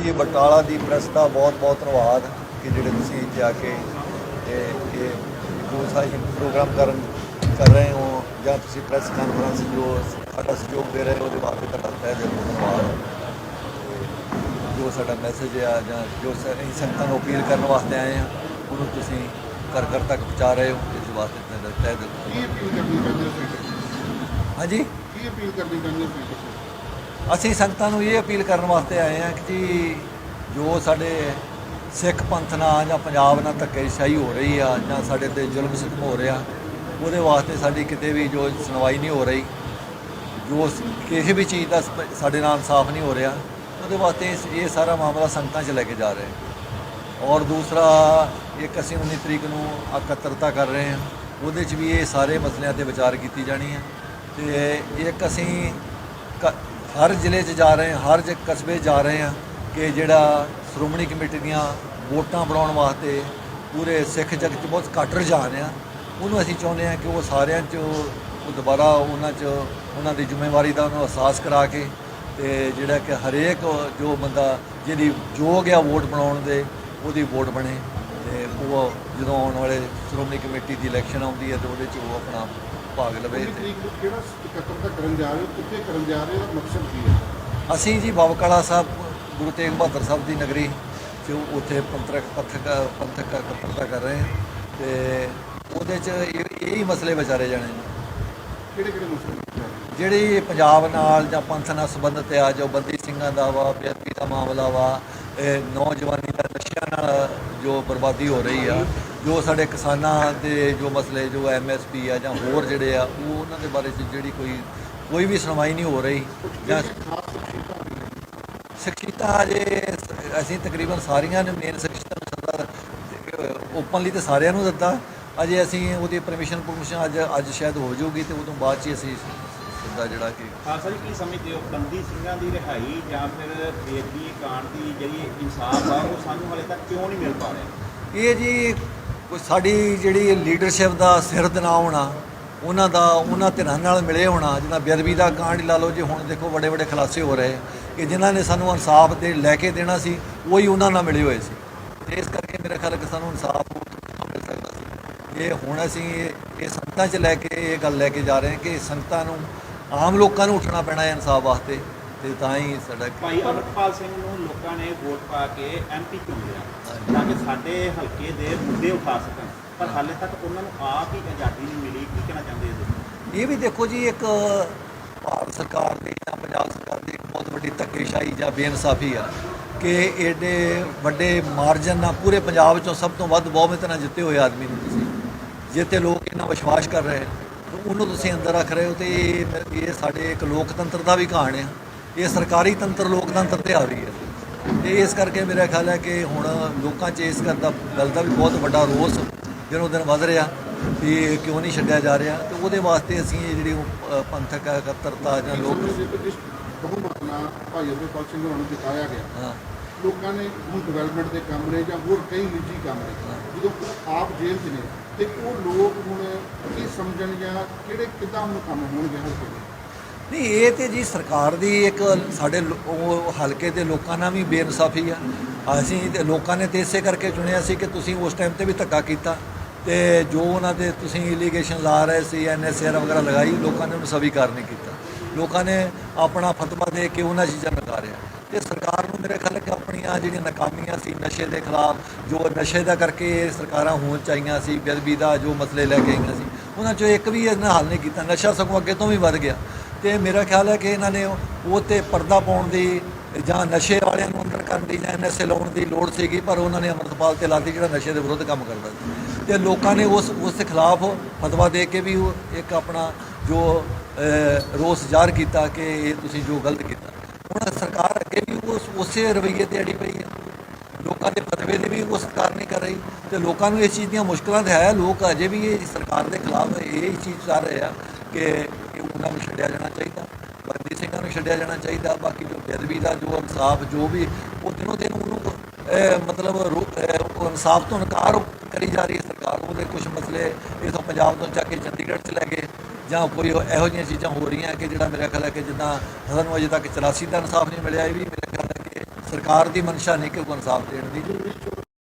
ਇਹ ਬਟਾਲਾ ਦੀ ਪ੍ਰੈਸ ਦਾ ਬਹੁਤ ਬਹੁਤ ਧੰਨਵਾਦ ਕਿ ਜਿਹੜੇ ਤੁਸੀਂ ਇੱਥੇ ਆ ਕੇ ਇਹ ਇਹ ਜੋ ਸਾਈ ਪ੍ਰੋਗਰਾਮ ਕਰਨ ਕਰ ਰਹੇ ਹੋ ਜਾਂ ਤੁਸੀਂ ਪ੍ਰੈਸ ਕਾਨਫਰੰਸ ਜੋ ਸਾਡਾ ਸਹਿਯੋਗ ਦੇ ਰਹੇ ਹੋ ਉਹਦੇ ਵਾਸਤੇ ਤੁਹਾਡਾ ਤਹਿ ਦਿਲ ਤੋਂ ਧੰਨਵਾਦ। ਜੋ ਸਾਡਾ ਮੈਸੇਜ ਆ ਜਾਂ ਜੋ ਸ- ਅਸੀਂ ਸੰਗਤਾਂ ਨੂੰ ਅਪੀਲ ਕਰਨ ਵਾਸਤੇ ਆਏ ਆ ਉਹਨੂੰ ਤੁਸੀਂ ਘਰ ਘਰ ਤੱਕ ਪਹੁੰਚਾ ਰਹੇ ਹੋ ਇਸ ਵਾਸਤੇ ਤੁਹਾਡਾ ਤਹਿ ਦਿਲ ਤੋਂ ਕੀ ਅਪੀਲ ਕਰਨੀ ਚਾਹੁੰਦੇ ਹੋ ਤੁਸੀਂ? ਹਾਂਜੀ? ਕੀ ਅਪੀਲ ਕਰਨੀ ਚਾਹੁੰਦੇ ਹੋ ਅਸੀਂ ਸੰਗਤਾਂ ਨੂੰ ਇਹ ਅਪੀਲ ਕਰਨ ਵਾਸਤੇ ਆਏ ਹਾਂ ਕਿ ਜੀ ਜੋ ਸਾਡੇ ਸਿੱਖ ਪੰਥ ਨਾਲ ਜਾਂ ਪੰਜਾਬ ਨਾਲ ਧੱਕੇਸ਼ਾਹੀ ਹੋ ਰਹੀ ਆ ਜਾਂ ਸਾਡੇ ਤੇ ਜ਼ੁਲਮ ਸਿੱਖ ਹੋ ਰਿਹਾ, ਉਹਦੇ ਵਾਸਤੇ ਸਾਡੀ ਕਿਤੇ ਵੀ ਜੋ ਸੁਣਵਾਈ ਨਹੀਂ ਹੋ ਰਹੀ, ਜੋ ਕਿਸੇ ਵੀ ਚੀਜ਼ ਦਾ ਸਪ- ਸਾਡੇ ਨਾਲ ਇਨਸਾਫ ਨਹੀਂ ਹੋ ਰਿਹਾ, ਉਹਦੇ ਵਾਸਤੇ ਇਹ ਸਾਰਾ ਮਾਮਲਾ ਸੰਗਤਾਂ 'ਚ ਲੈ ਕੇ ਜਾ ਰਹੇ ਹਾਂ। ਔਰ ਦੂਸਰਾ, ਇੱਕ ਅਸੀਂ 19 ਤਰੀਕ ਨੂੰ ਇਕੱਤਰਤਾ ਕਰ ਰਹੇ ਹਾਂ, ਉਹਦੇ 'ਚ ਵੀ ਇਹ ਸਾਰੇ ਮਸਲਿਆਂ ਤੇ ਵਿਚਾਰ ਕੀਤੀ ਜਾਣੀ ਹੈ ਤੇ ਇੱਕ ਅਸੀਂ ਕ- ਹਰ ਜ਼ਿਲ੍ਹੇ 'ਚ ਜਾ ਰਹੇ ਹਾਂ, ਹਰ ਜ ਕਸਬੇ 'ਚ ਜਾ ਰਹੇ ਹਾਂ ਕਿ ਜਿਹੜਾ ਸ਼੍ਰੋਮਣੀ ਕਮੇਟੀ ਦੀਆਂ ਵੋਟਾਂ ਬਣਾਉਣ ਵਾਸਤੇ ਪੂਰੇ ਸਿੱਖ ਜਗਤ 'ਚ ਬਹੁਤ ਘੱਟ ਰੁਝਾਨ ਆ ਉਹਨੂੰ ਅਸੀਂ ਚਾਹੁੰਦੇ ਹਾਂ ਕਿ ਉਹ ਸਾਰਿਆਂ 'ਚ ਉਹ ਦੁਬਾਰਾ ਉਹਨਾਂ 'ਚ ਉਹਨਾਂ ਦੀ ਜ਼ਿੰਮੇਵਾਰੀ ਦਾ ਉਹਨੂੰ ਅਹਿਸਾਸ ਕਰਾ ਕੇ ਤੇ ਜਿਹੜਾ ਕਿ ਹਰੇਕ ਜੋ ਬੰਦਾ ਜਿਹਦੀ ਯੋਗ ਆ ਵੋਟ ਬਣਾਉਣ ਦੇ, ਉਹਦੀ ਵੋਟ ਬਣੇ। ਤੇ ਉਹ ਜਦੋਂ ਆਉਣ ਵਾਲੇ ਸ਼੍ਰੋਮਣੀ ਕਮੇਟੀ ਦੀ ਇਲੈਕਸ਼ਨ ਆਉਂਦੀ ਹੈ ਤੇ ਉਹਦੇ 'ਚ ਉਹ ਆਪਣਾ ਭਾਗ ਲਵੇ ਤੇ ਤਰੀਕ ਨੂੰ ਕਿਹੜਾ ਇਕੱਤਰਤਾ ਕਰਨ ਜਾ ਰਹੇ ਹੋ? ਕਿੱਥੇ ਕਰਨ ਜਾ ਰਹੇ ਹੋ? ਉਹਦਾ ਮਕਸਦ ਕੀ ਹੈ? ਅਸੀਂ ਜੀ ਬਾਬਕਾਲਾ ਸਾਹਿਬ ਗੁਰੂ ਤੇਗ ਬਹਾਦਰ ਸਾਹਿਬ ਦੀ ਨਗਰੀ ਤੇ ਉੱਥੇ ਪੰਥਕ ਪਥਕ ਪੰਥਕ ਇਕੱਤਰਤਾ ਕਰ ਰਹੇ ਹਾਂ ਤੇ ਉਹਦੇ 'ਚ ਇਹ ਇਹ ਹੀ ਮਸਲੇ ਵਿਚਾਰੇ ਜਾਣੇ ਨੇ। ਕਿਹੜੇ ਕਿਹੜੇ ਮਸਲੇ? ਜਿਹੜੀ ਪੰਜਾਬ ਨਾਲ ਜਾਂ ਪੰਥ ਨਾਲ ਸੰਬੰਧਿਤ ਆ ਜੋ ਬੰਦੀ ਸਿੰਘਾਂ ਦਾ ਵਾ ਬੇਅਦਬੀ ਦਾ ਮਾਮਲਾ ਵਾ ਨੌਜਵਾਨੀ ਦਾ ਨਸ਼ਿਆਂ ਨਾਲ ਜੋ ਬਰਬਾਦੀ ਹੋ ਰਹੀ ਆ, ਜੋ ਸਾਡੇ ਕਿਸਾਨਾਂ ਦੇ ਜੋ ਮਸਲੇ, ਜੋ ਐਮਐਸਪੀ ਆ ਜਾਂ ਹੋਰ ਜਿਹੜੇ ਆ, ਉਹ ਉਹਨਾਂ ਦੇ ਬਾਰੇ 'ਚ ਜਿਹੜੀ ਕੋਈ ਕੋਈ ਵੀ ਸੁਣਵਾਈ ਨਹੀਂ ਹੋ ਰਹੀ ਜਾਂ ਕਿਹੜੀਆਂ ਖਾਸ ਸ਼ਖਸੀਅਤਾਂ ਅਜੇ ਅਸੀਂ ਤਕਰੀਬਨ ਸਾਰੀਆਂ ਨੇ ਮੇਨ ਸ਼ਖਸੀਅਤਾਂ ਨੂੰ ਸੱਦਾ ਓਪਨਲੀ ਤੇ ਸਾਰਿਆਂ ਨੂੰ ਦਿੱਤਾ। ਅਜੇ ਅਸੀਂ ਉਹਦੀ ਪਰਮਿਸ਼ਨ ਪਰਮਿਸ਼ਨ ਅੱਜ ਅੱਜ ਸ਼ਾਇਦ ਹੋ ਜਾਊਗੀ ਤੇ ਉਦੋਂ ਬਾਅਦ ਚ ਅਸੀਂ ਸਿੱਧਾ ਜਿਹੜਾ ਕਿ ਖਾਲਸਾ ਜੀ ਕੀ ਸਮਝਦੇ ਹੋ? ਬੰਦੀ ਸਿੰਘਾਂ ਦੀ ਰਿਹਾਈ ਜਾਂ ਫਿਰ ਬੇਦੀ ਕਾਂਡ ਦੀ ਜਿਹੜੀ ਇਨਸਾਫ ਆ ਉਹ ਸਾਨੂੰ ਹਾਲੇ ਤੱਕ ਕਿਉਂ ਨਹੀਂ ਮਿਲ ਪਾ ਰਿਹਾ? ਇਹ ਜੀ ਕੋਈ ਸਾਡੀ ਜਿਹੜੀ ਲੀਡਰਸ਼ਿਪ ਦਾ ਸਿਰ ਦਨਾ ਹੋਣਾ ਉਹਨਾਂ ਦਾ ਉਹਨਾਂ ਧਿਰਾਂ ਨਾਲ ਮਿਲੇ ਹੋਣਾ ਜਿੱਦਾਂ ਬੇਅਦਬੀ ਦਾ ਕਾਂਡ ਲਾ ਲਓ ਜੀ ਹੁਣ ਦੇਖੋ ਵੱਡੇ ਵੱਡੇ ਖੁਲਾਸੇ ਹੋ ਰਹੇ ਕਿ ਜਿਨ੍ਹਾਂ ਨੇ ਸਾਨੂੰ ਇਨਸਾਫ ਦੇ ਲੈ ਕੇ ਦੇਣਾ ਸੀ ਉਹੀ ਉਹਨਾਂ ਨਾਲ ਮਿਲੇ ਹੋਏ ਸੀ। ਇਸ ਕਰਕੇ ਮੇਰੇ ਖਿਆਲ ਕਿ ਸਾਨੂੰ ਇਨਸਾਫ ਮਿਲ ਸਕਦਾ ਸੀ। ਇਹ ਹੁਣ ਅਸੀਂ ਇਹ- ਇਹ ਸੰਗਤਾਂ 'ਚ ਲੈ ਕੇ ਇਹ ਗੱਲ ਲੈ ਕੇ ਜਾ ਰਹੇ ਹਾਂ ਕਿ ਸੰਗਤਾਂ ਨੂੰ ਆਮ ਲੋਕਾਂ ਨੂੰ ਉੱਠਣਾ ਪੈਣਾ ਹੈ ਇਨਸਾਫ ਵਾਸਤੇ ਤੇ ਤਾਂ ਹੀ ਸਾਡਾ ਭਾਈ ਅਮਰਪਾਲ ਸਿੰਘ ਨੂੰ ਲੋਕਾਂ ਨੇ ਵੋਟ ਪਾ ਕੇ ਐਮਪੀ ਚੁਣਿਆ ਤਾਂ ਕਿ ਸਾਡੇ ਹਲਕੇ ਦੇ ਮੁੱਦੇ ਉਠਾ ਸਕਣ। ਪਰ ਹਾਲੇ ਤੱਕ ਉਹਨਾਂ ਨੂੰ ਆਪ ਹੀ ਆਜ਼ਾਦੀ ਨਹੀਂ ਮਿਲੀ ਕੀ ਕਹਿਣਾ ਚਾਹੁੰਦੇ ਹੋ ਤੁਸੀਂ ਇਹ ਵੀ ਦੇਖੋ ਜੀ ਇੱਕ ਭਾਰਤ ਸਰਕਾਰ ਦੀ ਜਾਂ ਪੰਜਾਬ ਸਰਕਾਰ ਦੀ ਬਹੁਤ ਵੱਡੀ ਧੱਕੇਸ਼ਾਹੀ ਜਾਂ ਬੇਇਨਸਾਫੀ ਆ ਕਿ ਏਡੇ ਵੱਡੇ ਮਾਰਜਨ ਨਾਲ ਪੂਰੇ ਪੰਜਾਬ ਚੋਂ ਸਭ ਤੋਂ ਵੱਧ ਬਹੁਮਤ ਨਾਲ ਜਿੱਤੇ ਹੋਏ ਆਦਮੀ ਨੂੰ ਤੁਸੀਂ। ਜਿੱਤੇ ਲੋਕ ਇਹਨਾਂ ਵਿਸ਼ਵਾਸ ਕਰ ਰਹੇ ਉਹਨੂੰ ਤੁਸੀਂ ਅੰਦਰ ਰੱਖ ਰਹੇ ਹੋ ਤੇ ਇਹ ਸਾਡੇ ਇੱਕ ਲੋਕਤੰਤਰ ਦਾ ਵੀ ਕਹਾਣ ਆ। ਇਹ ਸਰਕਾਰੀ ਤੰਤਰ ਲੋਕਤੰਤਰ ਤੇ ਆ ਰਹੀ ਹੈ। ਤੇ ਇਸ ਕਰਕੇ ਮੇਰਾ ਖਿਆਲ ਹੈ ਕਿ ਹੁਣ ਲੋਕਾਂ 'ਚ ਇਸ ਗੱਲ ਦਾ ਗੱਲ ਦਾ ਵੀ ਬਹੁਤ ਵੱਡਾ ਰੋਸ ਦਿਨੋਂ ਦਿਨ ਵੱਧ ਰਿਹਾ ਵੀ ਇਹ ਕਿਉਂ ਨਹੀਂ ਛੱਡਿਆ ਜਾ ਰਿਹਾ। ਤੇ ਉਹਦੇ ਵਾਸਤੇ ਅਸੀਂ ਇਹ ਜਿਹੜੀ ਪੰਥਕ ਇਕੱਤਰਤਾ ਜਾਂ ਲੋਕ ਬਹੁਮਤ ਨਾਲ ਭਾਈ ਅਮਰਪਾਲ ਸਿੰਘ ਹੋਰਾਂ ਨੂੰ ਜਿਤਾਇਆ ਗਿਆ। ਹਾਂ। ਲੋਕਾਂ ਨੇ ਹੁਣ ਡਿਵੈਲਪਮੈਂਟ ਦੇ ਕੰਮ ਨੇ ਜਾਂ ਹੋਰ ਕਈ ਨਿੱਜੀ ਕੰਮ ਨੇ, ਜਦੋਂ ਉਹ ਆਪ ਜੇਲ੍ਹ 'ਚ ਨੇ, ਤੇ ਉਹ ਲੋਕ ਹੁਣ ਕੀ ਸਮਝਣ ਜਾਂ ਕਿਹੜੇ ਕਿੱਦਾਂ ਹੁਣ ਕੰਮ ਹੋਣਗੇ ਹਲਕੇ ਦੇ ਨਹੀਂ, ਇਹ ਤੇ ਜੀ ਸਰਕਾਰ ਦੀ ਇੱਕ ਸਾਡੇ ਹਲਕੇ ਦੇ ਲੋਕਾਂ ਨਾਲ ਵੀ ਬੇਇਨਸਾਫੀ ਆ। ਅਸੀਂ ਲੋਕਾਂ ਨੇ ਤੇ ਇਸੇ ਕਰਕੇ ਚੁਣਿਆ ਸੀ ਕਿ ਤੁਸੀਂ ਉਸ ਟਾਈਮ ਤੇ ਵੀ ਧੱਕਾ ਕੀਤਾ ਤੇ ਜੋ ਉਹਨਾਂ ਦੇ ਤੁਸੀਂ ਇਲੀਗੇਸ਼ਨ ਲਾ ਰਹੇ ਸੀ ਐਨਐਸਆਰ ਵਗੈਰਾ ਲਗਾਈ, ਲੋਕਾਂ ਨੇ ਉਹਨੂੰ ਸਵੀਕਾਰ ਨਹੀਂ ਕੀਤਾ। ਲੋਕਾਂ ਨੇ ਆਪਣਾ ਫਤਵਾ ਦੇ ਕੇ ਉਹਨਾਂ ਚੀਜ਼ਾਂ ਨਕਾਰਿਆ ਤੇ ਸਰਕਾਰ ਨੂੰ ਮੇਰੇ ਖਿਆਲ ਕਿ ਆਪਣੀਆਂ ਜਿਹੜੀਆਂ ਨਾਕਾਮੀਆਂ ਸੀ ਨਸ਼ੇ ਦੇ ਖਿਲਾਫ, ਜੋ ਨਸ਼ੇ ਦਾ ਕਰਕੇ ਸਰਕਾਰਾਂ ਹੋਣ ਚਾਹੀਆਂ ਸੀ, ਬੇਅਦਬੀ ਦਾ ਜੋ ਮਸਲੇ ਲੈ ਕੇ ਆਈਆਂ ਸੀ, ਉਹਨਾਂ ਚੋਂ ਇੱਕ ਵੀ ਇਹਨਾਂ ਹੱਲ ਨਹੀਂ ਕੀਤਾ, ਨਸ਼ਾ ਸਗੋਂ ਅੱਗੇ ਤੋਂ ਵੀ ਵੱਧ ਗਿਆ। ਤੇ ਮੇਰਾ ਖਿਆਲ ਹੈ ਕਿ ਇਹਨਾਂ ਨੇ ਉਹ ਤੇ ਪਰਦਾ ਪਾਉਣ ਦੀ ਜਾਂ ਨਸ਼ੇ ਵਾਲਿਆਂ ਨੂੰ ਅੰਦਰ ਕਰਨ ਦੀ ਜਾਂ ਐਨਐਸਏ ਲਾਉਣ ਦੀ ਲੋੜ ਸੀਗੀ, ਪਰ ਉਹਨਾਂ ਨੇ ਅਮਰਤਪਾਲ ਤੇ ਲਾਤੀ ਜਿਹੜਾ ਨਸ਼ੇ ਦੇ ਵਿਰੁੱਧ ਕੰਮ ਕਰਦਾ ਸੀ। ਤੇ ਲੋਕਾਂ ਨੇ ਉਸ ਉਸ ਦੇ ਖਿਲਾਫ ਫਤਵਾ ਦੇ ਕੇ ਵੀ ਇੱਕ ਆਪਣਾ ਜੋ ਰੋਸ ਜ਼ਾਹਰ ਕੀਤਾ ਕਿ ਇਹ ਤੁਸੀਂ ਜੋ ਗਲਤ ਕੀਤਾ। ਹੁਣ ਸਰਕਾਰ ਅੱਗੇ ਵੀ ਉਸ, ਉਸੇ ਰਵੱਈਏ ਤੇ ਅੜੀ ਪਈ ਹੈ ਲੋਕਾਂ ਦੇ ਫਤਵੇ ਦੀ ਵੀ ਉਹ ਸਰਕਾਰ ਨਹੀਂ ਕਰ ਰਹੀ। ਤੇ ਲੋਕਾਂ ਨੂੰ ਇਸ ਚੀਜ਼ ਦੀਆਂ ਮੁਸ਼ਕਲਾਂ ਤਾਂ ਹੈ। ਲੋਕ ਅਜੇ ਵੀ ਇਹ ਸਰਕਾਰ ਦੇ ਖਿਲਾਫ ਇਹ ਚੀਜ਼ ਚਾਹ ਰਹੇ ਆ ਕਿ ਇਹ ਉਹਨਾਂ ਨੂੰ ਛੱਡਿਆ ਜਾਣਾ ਚਾਹੀਦਾ। ਬੰਦੀ ਸਿੰਘਾਂ ਨੂੰ ਛੱਡਿਆ ਜਾਣਾ ਚਾਹੀਦਾ। ਬਾਕੀ ਜੋ ਬੇਅਦਬੀ ਦਾ ਜੋ ਇਨਸਾਫ, ਜੋ ਵੀ ਉਹ ਦਿਨੋ ਦਿਨ ਉਹਨੂੰ ਮਤਲਬ ਰੋ- ਉਹ ਇਨਸਾਫ ਤੋਂ ਇਨਕਾਰ ਕਰੀ ਜਾ ਰਹੀ ਹੈ ਸਰਕਾਰ। ਉਹਦੇ ਕੁਝ ਮਸਲੇ ਇਥੋਂ ਪੰਜਾਬ ਤੋਂ ਚੱਕ ਕੇ ਚੰਡੀਗੜ੍ਹ ਚ ਲੈ ਗਏ। ਜਾਂ ਕੋਈ ਇਹੋ ਜਿਹੀਆਂ ਚੀਜ਼ਾਂ ਹੋ ਰਹੀਆਂ ਕਿ ਜਿਹੜਾ ਮੇਰਾ ਖਿਆਲ ਹੈ ਕਿ ਜਿੱਦਾਂ ਸਾਨੂੰ ਅਜੇ ਤੱਕ 84 ਦਾ ਇਨਸਾਫ ਨਹੀਂ ਮਿਲਿਆ, ਇਹ ਵੀ ਮੇਰੇ ਖਿਆਲ ਹੈ ਕਿ ਸਰਕਾਰ ਦੀ ਮਨਸ਼ਾ ਨਹੀਂ ਕਿ ਉਹ ਇਨਸਾਫ ਦੇਣ ਦੀ।